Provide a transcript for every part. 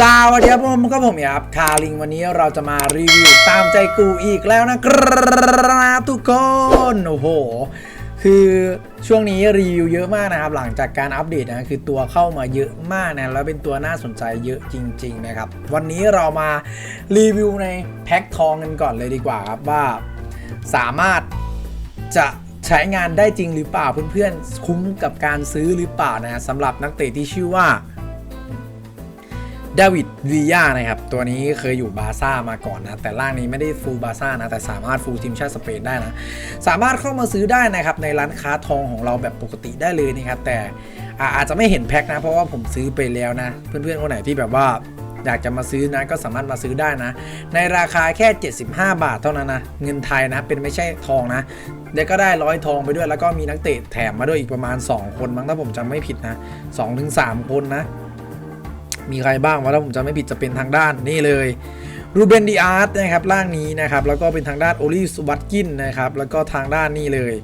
สวัสดีครับผมก็ผมครับคาลิงวันนี้เราจะมารีวิวตามใจกูอีกแล้วนะครับทุกคนโอ้โห คือช่วงนี้รีวิวเยอะมากนะครับ หลังจากการอัปเดตนะคือตัวเข้ามาเยอะมากนะแล้วเป็นตัวน่าสนใจเยอะจริง ๆ นะครับ วันนี้เรามารีวิวในแพ็คทองกันก่อนเลยดีกว่าครับว่า สามารถจะใช้งานได้จริงหรือเปล่าเพื่อนๆคุ้มกับการซื้อหรือเปล่านะฮะสำหรับนักเตะที่ชื่อว่า ดาวิดวียานะครับ ตัวนี้เคยอยู่บาร์ซ่ามาก่อนนะ แต่ล่างนี้ไม่ได้ฟูลบาร์ซ่านะ แต่สามารถฟูลทีมชาติสเปนได้นะ สามารถเข้ามาซื้อได้นะครับ ในร้านค้าทองของเราแบบปกติได้เลยนะครับ แต่อาอาจจะไม่เห็นแพ็คนะ เพราะว่าผมซื้อไปแล้วนะ เพื่อนๆคนไหนที่แบบว่าอยากจะมาซื้อนะก็สามารถมาซื้อได้นะ ในราคาแค่ 75 บาทเท่านั้นนะ เงินไทยนะ เป็นไม่ใช่ทองนะเดี๋ยวก็ได้ร้อยทองไปด้วยแล้วก็มีนักเตะแถมมาด้วยอีกประมาณ 2 คนมั้งถ้าผมจำไม่ผิดนะ2-3 คนนะ มีใครบ้างวะถ้าผมจำไม่ผิดจะเป็นทางด้านนี่เลยรูเบนดีอาร์ตนะครับร่างนี้นะครับแล้วก็เป็นทางด้านโอลิสวัตกินนะครับแล้วก็ทางด้านนี่เลย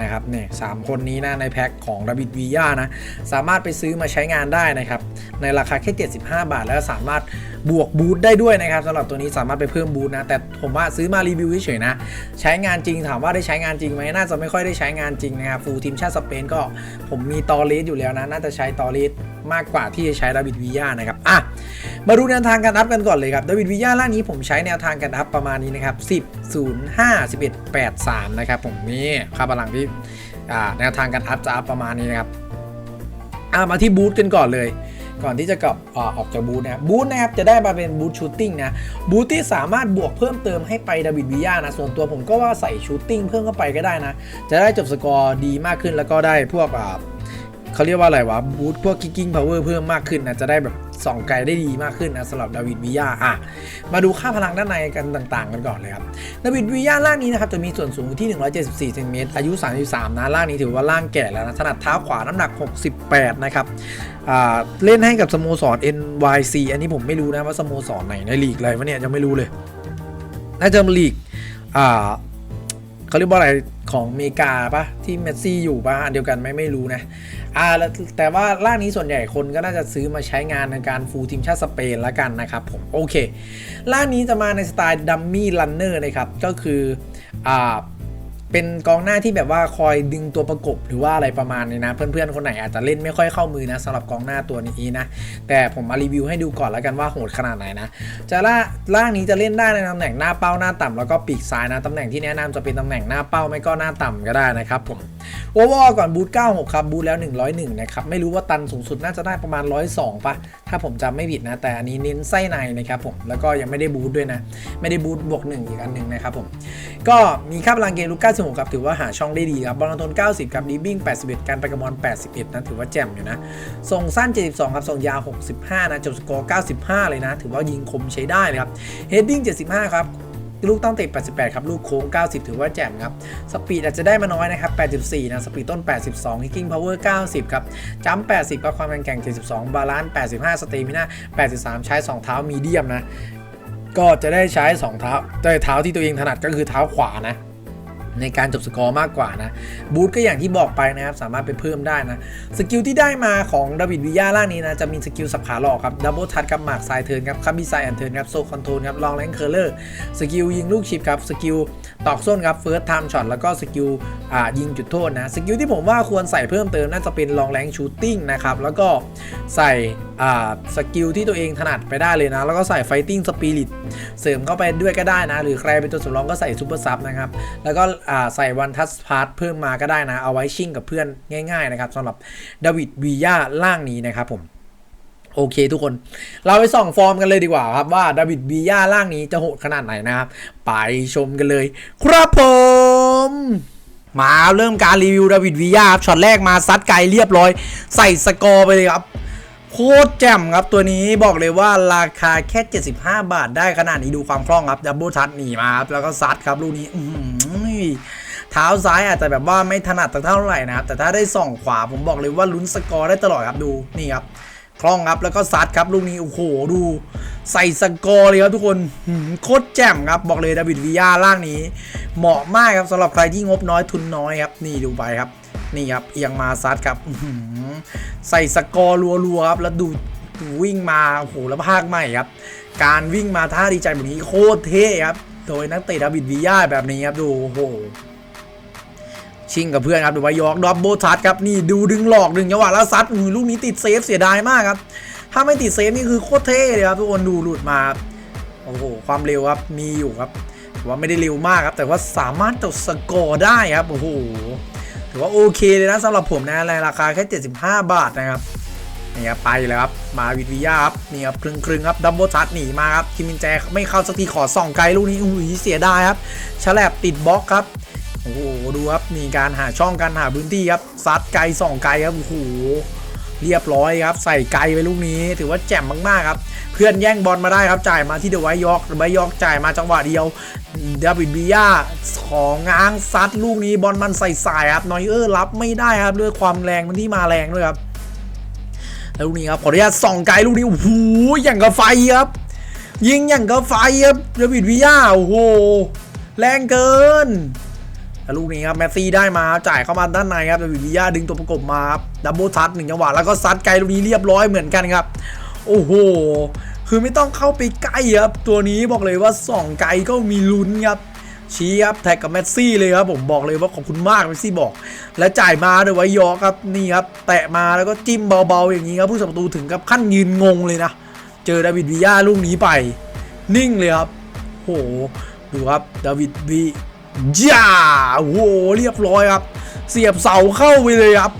นะครับเนี่ยสามคนนี้นะในแพ็คของดาวิดวียานะสามารถไปซื้อมาใช้งานได้นะครับในราคาแค่ 75 บาท แล้วสามารถบวกบูทได้ด้วยนะครับสำหรับตัวนี้สามารถไปเพิ่มบูทนะแต่ผมว่าซื้อมารีวิวเฉยๆนะใช้งานจริงถามว่าได้ใช้งานจริงไหมน่าจะไม่ค่อยได้ใช้งานจริงนะครับฟูลทีมชาติสเปนก็ผมมีตอเลสอยู่แล้วนะน่าจะใช้ตอเลส มากกว่าที่จะใช้ดาวิดวียานะครับอะมาดูแนวทางการอัพกันก่อนเลยครับดาวิดวียาล่างนี้ผมใช้แนวทางการอัพประมาณนี้นะครับ10 0 5 11 8 3นะครับผมนี่ค่าพลังที่อ่าแนวทางการอัพจะอัพประมาณนี้นะครับอะมาที่บูธกันก่อนเลยก่อนที่จะกลับอออกจากบูธนะครับบูธนะครับจะได้มาเป็นบูธชูตติ้งนะบูธที่สามารถบวกเพิ่มเติมให้ไปดาวิดวิยานะส่วนตัวผมก็ว่าใส่ชูตติ้งเพิ่มเข้าไปก็ได้นะ จะได้จบสกอร์ดีมากขึ้นแล้วก็ได้พวก เขาเรียกว่าอะไรวะบูธพวกคิกกิ้งพาวเวอร์เพิ่มมากขึ้นนะจะได้แบบส่องไกลได้ดีมากขึ้นนะสำหรับดาวิดวิยาอะมาดูค่าพลังด้านในกันต่างๆ กันก่อนเลยครับดาวิดวียาร่างนี้นะครับจะมีส่วนสูงที่ 174เซนติเมตรอายุ 33 นะร่างนี้ถือว่าร่างแก่แล้วนะถนัดเท้าขวาน้ำหนัก 68 นะครับเล่นให้กับสโมสร NYC อันนี้ผมไม่รู้นะว่าสโมสรไหนในลีกอะไรวะเนี่ยยังไม่รู้เลยน่าจะลีกอ่าเขาเรียกว่าอะไรของอเมริกาปะที่เมสซี่อยู่ปะอันเดียวกันไหมไม่รู้นะ อ่าแต่ว่าร่างนี้ส่วนใหญ่คนก็น่าจะซื้อมาใช้งานในการฟูลทีมชาติสเปนแล้วกันนะครับผมโอเคร่างนี้จะมาในสไตล์ดัมมี่ลันเนอร์นะครับก็คืออ่าเป็นกองหน้าที่แบบว่าคอยดึงตัวประกบหรือว่าอะไรประมาณนี้นะ เพื่อนๆคนไหนอาจจะเล่นไม่ค่อยเข้ามือนะสำหรับกองหน้าตัวนี้นะ แต่ผมมารีวิวให้ดูก่อนแล้วกันว่าโหดขนาดไหนนะจะล่าร่างนี้จะเล่นได้ในตำแหน่งหน้าเป้าหน้าต่ำแล้วก็ปีกซ้ายนะตำแหน่งที่แนะนำจะเป็นตำแหน่งหน้าเป้าไม่ก็หน้าต่ำก็ได้นะครับผม โอเวอร์ก่อนบูท96 ครับ บูทแล้ว 101 นะครับ ไม่รู้ว่าตันสูงสุดน่าจะได้ประมาณ 102ปะถ้าผมจำไม่ผิดนะ แต่อันนี้เน้นไส้ในนะครับผม แล้วก็ยังไม่ได้บูทด้วยนะ ไม่ได้บูทบวก 1 อีกอันหนึ่งนะครับผม ก็มีค่าพลังเกมลูก96 ครับ ถือว่าหาช่องได้ดีครับ บอลทน 90 ครับ ดีบิ้ง 81 การไปกระบอล81 นะ ถือว่าแจ่มอยู่นะ ส่งสั้น 72 ครับ ส่งยาว 65 นะ จบสกอร์ 95 เลยนะ ถือว่ายิงคมใช้ได้เลยครับ เฮดดิ้ง 75 ครับ ลูกต้องติด 88 ครับ ลูกโค้ง 90 ถือว่าแจ่มครับ สปีดอาจจะได้มาน้อยนะครับ 84 นะ สปีดต้น 82ฮิกกิ้งพาวเวอร์90 ครับ จัมป์80ครับความแข็งแกร่ง 72 บาลานซ์ 85 สเตมิน่า 83 ใช้ 2 เท้ามีเดียมนะ ก็จะได้ใช้ 2 เท้าแต่เท้าที่ตัวเองถนัดก็คือเท้าขวานะ ในการจบสกอร์มากกว่านะบูทก็อย่างที่บอกไปนะครับสามารถไปเพิ่มได้นะสกิลที่ได้มาของดาวิดวิยาล่างนี้นะจะมีสกิลสับขาหลอกครับดับเบิลทัชกับหมากสายเทินครับคับบีไซแอนเทินครับโซคอนโทรลครับลองแรงเคอร์เลอร์สกิลยิงลูกชิปครับสกิลตอกส้นครับเฟิร์สไทม์ช็อตแล้วก็สกิลอ่ายิงจุดโทษนะสกิลที่ผมว่าควรใส่เพิ่มเติมน่าจะเป็นลองแรงชูตติ้งนะครับแล้วก็ใส่สกิลที่ตัวเองถนัดไปได้เลยนะ แล้วก็ใส่ไฟติ้งสปิริตเสริมเข้าไปด้วยก็ได้นะ หรือใครเป็นตัวสำรองก็ใส่ซูเปอร์ซับนะครับ แล้วก็ใส่วันทัสพาร์ทเพิ่มมาก็ได้นะ เอาไว้ชิ่งกับเพื่อนง่าย ๆ นะครับสำหรับดาวิดวียาล่างนี้นะครับผมโอเคทุกคน เราไปส่องฟอร์มกันเลยดีกว่าครับ ว่าดาวิดวีย่าล่างนี้จะโหดขนาดไหนนะครับ ไปชมกันเลย ครับผม มาเริ่มการรีวิวดาวิดวีย่าครับช็อตแรกมาซัดไกลเรียบร้อย ใส่สกอร์ไปเลยครับ โคตรแจ่มครับตัวนี้บอกเลยว่าราคาแค่ 75 บาทได้ขนาดนี้ดูความคล่องครับดับเบิลทัชหนีมาครับ แล้วก็ซัดครับลูกนี้อื เท้าซ้ายอาจจะแบบว่าไม่ถนัดสักเท่าไหร่นะครับ แต่ถ้าได้ส่องขวาผมบอกเลยว่าลุ้นสกอร์ได้ตลอดครับดูนี่ครับคล่องครับแล้วก็ซัดครับลูกนี้โอ้โหดูใส่สกอร์เลยครับทุกคนโคตรแจ่มครับบอกเลยดาวิดวิยาล่างนี้ เหมาะมากครับสำหรับใครที่งบน้อยทุนน้อยครับนี่ดูไปครับ นี่ครับเอียงมาซัดครับใส่สกอร์รัวๆครับแล้วดูวิ่งมาโอ้โหแล้วภาคใหม่ครับ การวิ่งมาท่าดีใจแบบนี้โคตรเท่ครับ โดยนักเตะดาวิดวิยาแบบนี้ครับดูโอ้โหชิงกับเพื่อนครับดูว่ายอกดอบโบทัสครับนี่ดูดึงหลอกดึงจังหวะแล้วซัดอือลูกนี้ติดเซฟเสียดายมากครับ ถ้าไม่ติดเซฟนี่คือโคตรเท่เลยครับทุกคนดูหลุดมาโอ้โหความเร็วครับมีอยู่ครับถือว่าไม่ได้เร็วมากครับ แต่ว่าสามารถจดสกอร์ได้ครับโอ้โหถือว่าโอเคเลยนะสำหรับผมนะในราคาแค่ 75 บาทนะครับ นี่ครับไปแล้วครับมาวิทวิยาครับนี่ครับครึ่งครึ่งครับดัมโบทัสหนีมาครับคิมินแจไม่เข้าสักทีขอส่องไกลลูกนี้อุ้ยเสียดายครับฉลับติดบล็อกครับโอ้โหดูครับมีการหาช่องการหาพื้นที่ครับซัดไกลส่องไกลครับโอ้โหเรียบร้อยครับ ใส่ไกลไปลูกนี้ ถือว่าแจ่มมากๆครับ เพื่อนแย่งบอลมาได้ครับจ่ายมาที่เดวท์ยอกเดวท์ยอกจ่ายมาจังหวะเดียวดาวิดบียาของง้างซัดลูกนี้บอลมันใส่สายครับนอยเออร์รับไม่ได้ครับด้วยความแรงมันที่มาแรงด้วยครับ แล้วลูกนี้ครับขออนุญาตส่องไกลลูกนี้โอ้โหอย่างกับไฟครับ ยิงอย่างกับไฟครับดวิดบียาโอ้โหแรงเกินแล้วลูกนี้ครับแมสซี่ได้มาจ่ายเข้ามาด้านในครับดวิดวิยาดึงตัวประกบมาครับดับเบิลทัชหนึ่งจังหวะแล้วก็ซัดไกลลูกนี้เรียบร้อยเหมือนกันครับ โอ้โหคือไม่ต้องเข้าไปใกล้ครับตัวนี้บอกเลยว่าส่องไกลก็มีลุ้นครับ ชี้ครับแท็กกับแมสซี่เลยครับผมบอกเลยว่าขอบคุณมากแมสซี่บอก และจ่ายมาโดยไว้ยอครับนี่ครับแตะมาแล้วก็จิ้มเบาๆอย่างนี้ครับผู้สัประตูถึงกับขั้นยืนงงเลยนะ เจอดาวิดวิยาลูกนี้ไป นิ่งเลยครับโหดูครับดาวิดวีย่าโหเรียบร้อยครับ เสียบเสาเข้าไปเลยครับ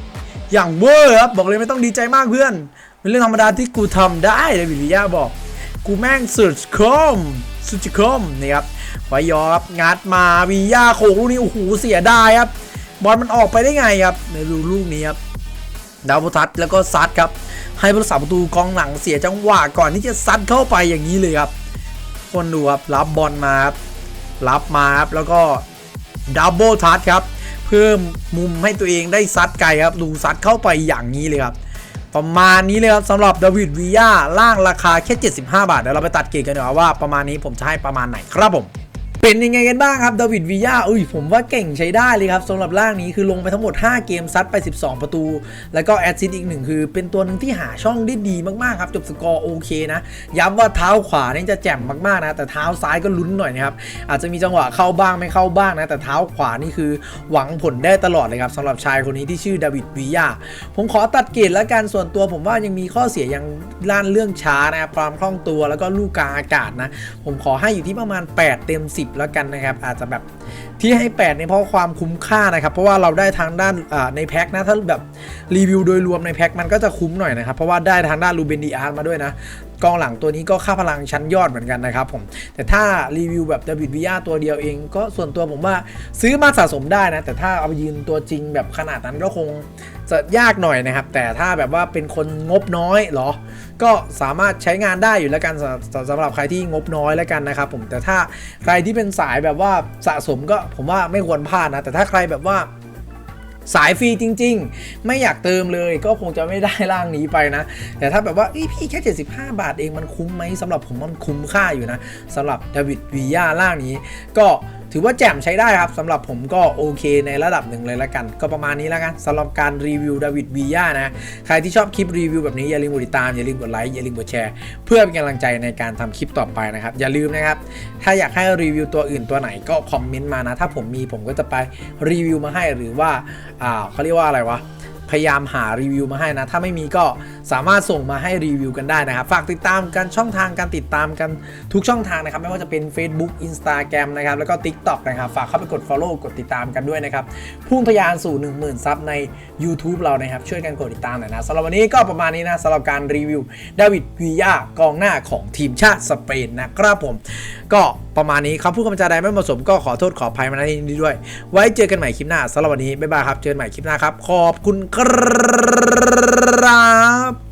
อย่างเวอร์ครับบอกเลยไม่ต้องดีใจมากเพื่อนเป็นเรื่องธรรมดาที่กูทำได้ดาวิดวิยาบอก กูแม่งสุดคมสุดคมนี่ครับ ไวยอครับงัดมาวิยาโขกลูกนี้โอ้โหเสียดายครับ บอลมันออกไปได้ไงครับในดูลูกนี้ครับดาวพุทัศแล้วก็ซัดครับ ให้ผู้รักษาประตูกองหลังเสียจังหวะก่อนที่จะซัดเข้าไปอย่างนี้เลยครับ คนดูครับรับบอลมาครับรับมาครับแล้วก็ดับเบิลทัชครับ เพิ่มมุมให้ตัวเองได้ซัดไกลครับ ดูซัดเข้าไปอย่างนี้เลยครับ ประมาณนี้เลยครับสำหรับดาวิดวียาล่างราคาแค่ 75 บาทเดี๋ยวเราไปตัดเกรดกันดีกว่าว่าประมาณนี้ผมจะให้ประมาณไหนครับผม เป็นยังไงกันบ้างครับดาวิดวียาอุ้ยผมว่าเก่งใช้ได้เลยครับสำหรับร่างนี้คือลงไปทั้งหมด 5 เกมซัดไป 12 ประตู แล้วก็แอดซิสต์อีกหนึ่งคือ เป็นตัวหนึ่งที่หาช่องได้ดีมากๆครับ จบสกอร์โอเคนะ ย้ำว่าเท้าขวานี่จะแจ่มมากๆนะ แต่เท้าซ้ายก็ลุ้นหน่อยนะครับ อาจจะมีจังหวะเข้าบ้างไม่เข้าบ้างนะ แต่เท้าขวานี่คือหวังผลได้ตลอดเลยครับสำหรับชายคนนี้ที่ชื่อดาวิดวียาผมขอตัดเกรดแล้วกันส่วนตัวผมว่ายังมีข้อเสียยังด้านเรื่องช้านะครับความคล่องตัวแล้วก็ลูกกลางอากาศนะผมขอให้อยู่ที่ประมาณ 8 เต็ม 10แล้วกันนะครับ อาจจะแบบที่ให้8เนี่ยเพราะความคุ้มค่านะครับ เพราะว่าเราได้ทางด้านในแพ็คนะถ้าแบบรีวิวโดยรวมในแพ็คมันก็จะคุ้มหน่อยนะครับ เพราะว่าได้ทางด้านรูเบนดีอาร์มาด้วยนะ กองหลังตัวนี้ก็ค่าพลังชั้นยอดเหมือนกันนะครับผมแต่ถ้ารีวิวแบบเดวิดวิยาตัวเดียวเอง ก็ส่วนตัวผมว่าซื้อมาสะสมได้นะ แต่ถ้าเอาไปยืนตัวจริงแบบขนาดนั้นก็คงจะยากหน่อยนะครับ แต่ถ้าแบบว่าเป็นคนงบน้อยเหรอ ก็สามารถใช้งานได้อยู่แล้วกันสำหรับสำหรับใครที่งบน้อยแล้วกันนะครับผมแต่ถ้าใครที่เป็นสายแบบว่าสะสมก็ผมว่าไม่ควรพลาดนะแต่ถ้าใครแบบว่า สายฟรีจริง ๆ ไม่อยากเติมเลยก็คงจะไม่ได้ร่างนี้ไปนะ แต่ถ้าแบบว่าพี่แค่ 75 บาทเองมันคุ้มไหมสำหรับผมมันคุ้มค่าอยู่นะสำหรับดาวิดวียาร่างนี้ก็ ถือว่าแจ่มใช้ได้ครับสำหรับผมก็โอเคในระดับหนึ่งเลยละกัน ก็ประมาณนี้แล้วกันสำหรับการรีวิวดาวิดวีย่านะ ใครที่ชอบคลิปรีวิวแบบนี้อย่าลืมกดติดตาม อย่าลืมกดไลค์อย่าลืมกดแชร์ เพื่อเป็นกำลังใจในการทำคลิปต่อไปนะครับ อย่าลืมนะครับ ถ้าอยากให้รีวิวตัวอื่นตัวไหนก็คอมเมนต์มานะ ถ้าผมมีผมก็จะไปรีวิวมาให้หรือว่าอ่าเขาเรียกว่าอะไรวะพยายามหารีวิวมาให้นะ ถ้าไม่มีก็ สามารถส่งมาให้รีวิวกันได้นะครับ ฝากติดตามกันช่องทางการติดตามกันทุกช่องทางนะครับ ไม่ว่าจะเป็น Facebook Instagram นะครับ แล้วก็ TikTok นะครับ ฝากเข้าไปกด Follow กดติดตามกันด้วยนะครับ พุ่งทะยานสู่ 10,000 ซับใน YouTube เรานะครับ ช่วยกันกดติดตามหน่อยนะสำหรับวันนี้ก็ประมาณนี้นะสำหรับการรีวิวดาวิดวียากองหน้าของทีมชาติสเปนนะครับผม ก็ประมาณนี้คำพูดคำบรรยายใดไม่เหมาะสมก็ขอโทษขออภัยมาณที่นี้ด้วย ไว้เจอกันใหม่คลิปหน้าสำหรับวันนี้บ๊ายบายครับเจอกันใหม่คลิปหน้าครับขอบคุณ ครับ